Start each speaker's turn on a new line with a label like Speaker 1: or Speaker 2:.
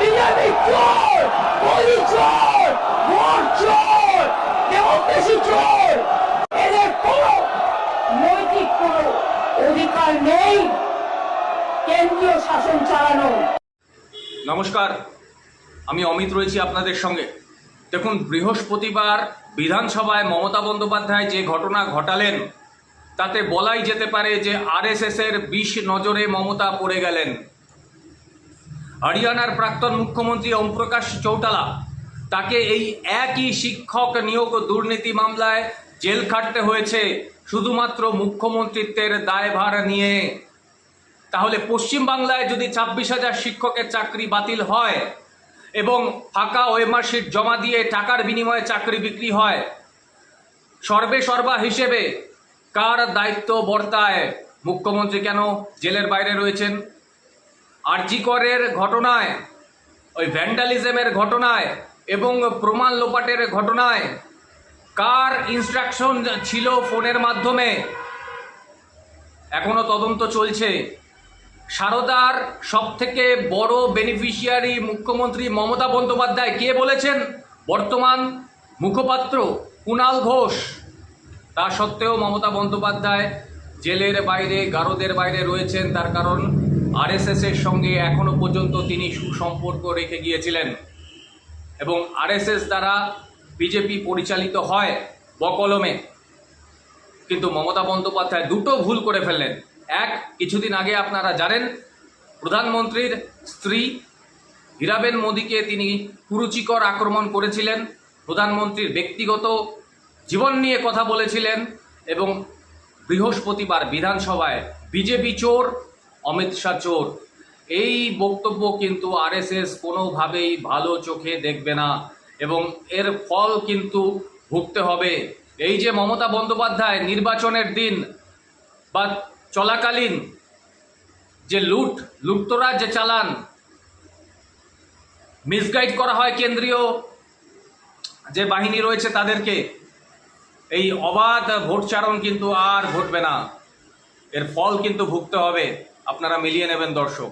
Speaker 1: BJP চোর মোদি চোর vote চোর ডেমোক্রেসি চোর এদের কোনো নৈতিক কোনো অধিকার নেই। কেন্দ্রীয় শাসন চালানো।
Speaker 2: নমস্কার আমি অমিত রয়েছি আপনাদের সঙ্গে। দেখুন বৃহস্পতিবার বিধানসভায় মমতা বন্দ্যোপাধ্যায় যে ঘটনা ঘটালেন তাতে বলাই যেতে পারে যে আরএসএস এর বিষ নজরে মমতা পড়ে গেলেন। হরিয়ানার প্রাক্তন মুখ্যমন্ত্রী ওমপ্রকাশ চৌটালা তাকে এই একই শিক্ষক নিয়োগ দুর্নীতি মামলায় জেল খাটতে হয়েছে শুধুমাত্র মুখ্যমন্ত্রিত্বের দায়ভার নিয়ে। তাহলে পশ্চিমবাংলায় যদি ছাব্বিশ হাজার শিক্ষকের চাকরি বাতিল হয় এবং ফাঁকা ওয়েমার্কশিট জমা দিয়ে টাকার বিনিময়ে চাকরি বিক্রি হয়, সর্বে সর্বা হিসেবে কার দায়িত্ব বর্তায়? মুখ্যমন্ত্রী কেন জেলের বাইরে রয়েছেন? আরজিকরের ঘটনায়, ওই ভ্যান্ডালিজমের ঘটনায় এবং প্রমাণ লোপাটের ঘটনায় কার ইনস্ট্রাকশন ছিল ফোনের মাধ্যমে? এখনও তদন্ত চলছে। সারদার সব থেকে বড় বেনিফিশিয়ারি মুখ্যমন্ত্রী মমতা বন্দ্যোপাধ্যায় কে বলেছেন? বর্তমান মুখপাত্র কুণাল ঘোষ। তা সত্ত্বেও মমতা বন্দ্যোপাধ্যায় জেলের বাইরে, গারদের বাইরে রয়েছেন, তার কারণ আরএসএস এর সঙ্গে এখনও পর্যন্ত তিনি সুসম্পর্ক রেখে গিয়েছিলেন। এবং আরএসএস দ্বারা বিজেপি পরিচালিত হয় বকলমে। কিন্তু মমতা বন্দ্যোপাধ্যায় দুটো ভুল করে ফেললেন। এক, কিছুদিন আগে আপনারা জানেন, প্রধানমন্ত্রীর স্ত্রী হীরাবেন মোদীকে তিনি কুরুচিকর আক্রমণ করেছিলেন, প্রধানমন্ত্রীর ব্যক্তিগত জীবন নিয়ে কথা বলেছিলেন এবং বৃহস্পতিবার বিধানসভায় বিজেপি চোর অমিত শাহ চোর। এই বক্তব্য কিন্তু আরএসএস কোনোভাবেই ভালো চোখে দেখবে না এবং এর ফল কিন্তু ভুগতে হবে। এই যে মমতা বন্দ্যোপাধ্যায় নির্বাচনের দিন বা চলাকালীন যে লুট, লুটতরাজ যে চালান, মিসগাইড করা হয় কেন্দ্রীয় যে বাহিনী রয়েছে তাদেরকে, এই অবাধ ভোটচারণ কিন্তু আর ঘটবে না। এর ফল কিন্তু ভুগতে হবে। আপনারা মিলিয়ে নেবেন দর্শক।